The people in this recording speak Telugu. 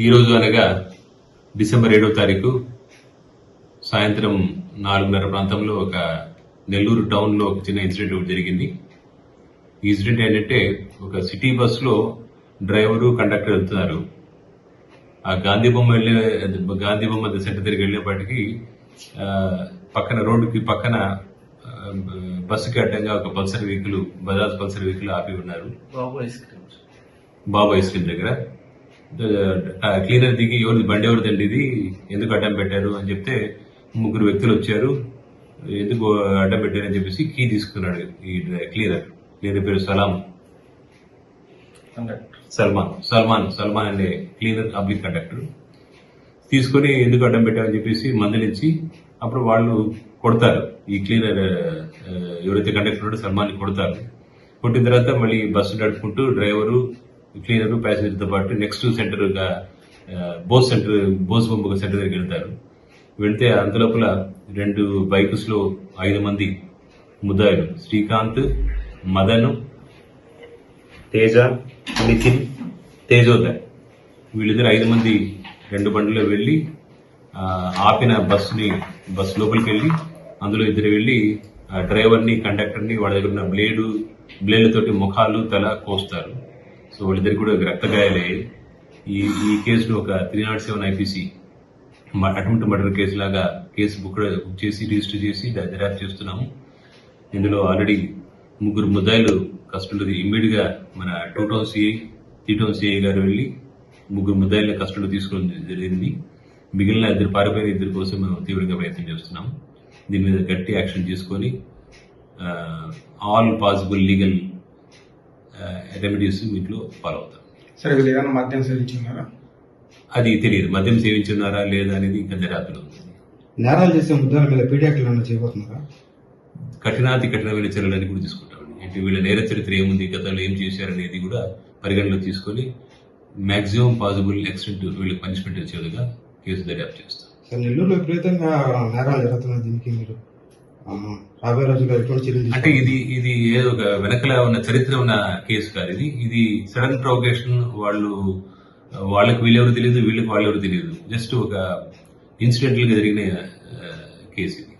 ఈరోజు అనగా డిసెంబర్ ఏడవ తారీఖు సాయంత్రం నాలుగున్నర ప్రాంతంలో ఒక నెల్లూరు టౌన్లో ఒక చిన్న ఇన్సిడెంట్ ఒకటి జరిగింది. ఈ ఇన్సిడెంట్ ఏంటంటే ఒక సిటీ బస్సులో డ్రైవరు కండక్టర్ వెళ్తున్నారు. ఆ గాంధీ బొమ్మ వెళ్ళే గాంధీ బొమ్మ సెంటర్ దగ్గరికి వెళ్ళేపాటికి పక్కన రోడ్డుకి పక్కన బస్సుకి అడ్డంగా ఒక Pulsar vehicle Bajaj Pulsar vehicle ఆపి ఉన్నారు. బాబు ఐస్ క్రీమ్స్ బాబు ఐస్ క్రీమ్ దగ్గర. క్లీనర్ దిగి ఎవరిది బండి ఎవరిదండి ఇది ఎందుకు అడ్డం పెట్టారు అని చెప్తే ముగ్గురు వ్యక్తులు వచ్చారు. ఎందుకు అడ్డం పెట్టారు అని చెప్పేసి కీ తీసుకున్నాడు ఈ క్లీనర్. క్లీనర్ పేరు సలాం. కండక్టర్. సల్మాన్. సల్మాన్ సల్మాన్ అనే క్లీనర్ పబ్లిక్ కండక్టర్. తీసుకొని ఎందుకు అడ్డం పెట్టారని చెప్పేసి మందలించి అప్పుడు వాళ్ళు కొడతారు. ఈ క్లీనర్ ఎవరైతే కండక్టర్ ఉన్నాడో సల్మాన్ కొడతారు. కొట్టిన తర్వాత మళ్ళీ బస్సు నడుపుకుంటూ డ్రైవరు క్లీనర్ ప్యాసింజర్తో పాటు next centre Bose centre Bose బొమ్మ సెంటర్ దగ్గరికి వెళ్తారు. వెళ్తే అంతలోపల రెండు బైక్స్లో ఐదు మంది ముద్దాయిలు. శ్రీకాంత్ మదన్ తేజ నితిన్ తేజోదయ్ వీళ్ళిద్దరు ఐదు మంది రెండు బండిలో వెళ్ళి ఆపిన బస్సుని బస్సు లోపలికి వెళ్ళి అందులో ఇద్దరు వెళ్ళి డ్రైవర్ని కండక్టర్ని వాళ్ళ దగ్గర ఉన్న బ్లేడు బ్లేడ్లతోటి ముఖాలు తల కోస్తారు. సో వాళ్ళిద్దరికి కూడా రక్త గాయాలయ్యాయి ఈ ఈ కేసును ఒక త్రీ నాట్ సెవెన్ ఐపీసీ అటువంటి మర్డర్ కేసు లాగా కేసు బుక్ బుక్ చేసి రిజిస్టర్ చేసి దర్యాప్తు చేస్తున్నాము. ఇందులో ఆల్రెడీ ముగ్గురు ముద్దాయిలు కస్టడీలో ఇమ్మీడియట్గా మన two town CI three town CI గారు వెళ్ళి ముగ్గురు ముద్దాయిల కస్టడీలో తీసుకోవడం జరిగింది. మిగిలిన ఇద్దరు పారిపోయిన ఇద్దరి కోసం మనం తీవ్రంగా ప్రయత్నం చేస్తున్నాం. దీని మీద గట్టి యాక్షన్ తీసుకొని ఆల్ పాసిబుల్ లీగల్ రెమెడీస్ వీటిలో ఫాలో అవుతాం సరే వీళ్ళు ఏదైనా మద్యం సేవించున్నారా అది తెలియదు. మద్యం సేవించున్నారా లేదా అనేది ఇంకా దర్యాప్తులో నేరాలు చేసే ముద్దాల మీద పీడియాక్లు ఏమైనా చేయబోతున్నారా? కఠినాతి కఠినమైన చర్యలని కూడా తీసుకుంటామండి. అంటే వీళ్ళ నేర చరిత్ర ఏముంది గతంలో ఏం చేశారనేది కూడా పరిగణలో తీసుకొని మాక్సిమం పాసిబుల్ ఎక్స్టెంట్ వీళ్ళకి పనిష్మెంట్ వచ్చేదిగా కేసు దర్యాప్తు చేస్తాం. సార్ నెల్లూరులో విపరీతంగా నేరాలు జరుగుతున్నాయి దీనికి మీరు రాబోయే రోజుల్లో ఎటువంటి చర్యలు అంటే? ఇది ఇది ఏదో ఒక వెనకల ఉన్న చరిత్ర ఉన్న కేసు కాదు ఇది. ఇది సడన్ ప్రొవకేషన్ వాళ్ళు వాళ్ళకి వీళ్ళెవరు తెలియదు వీళ్ళకి వాళ్ళెవరు తెలియదు. జస్ట్ ఒక ఇన్సిడెంటల్గా జరిగిన కేసు ఇది.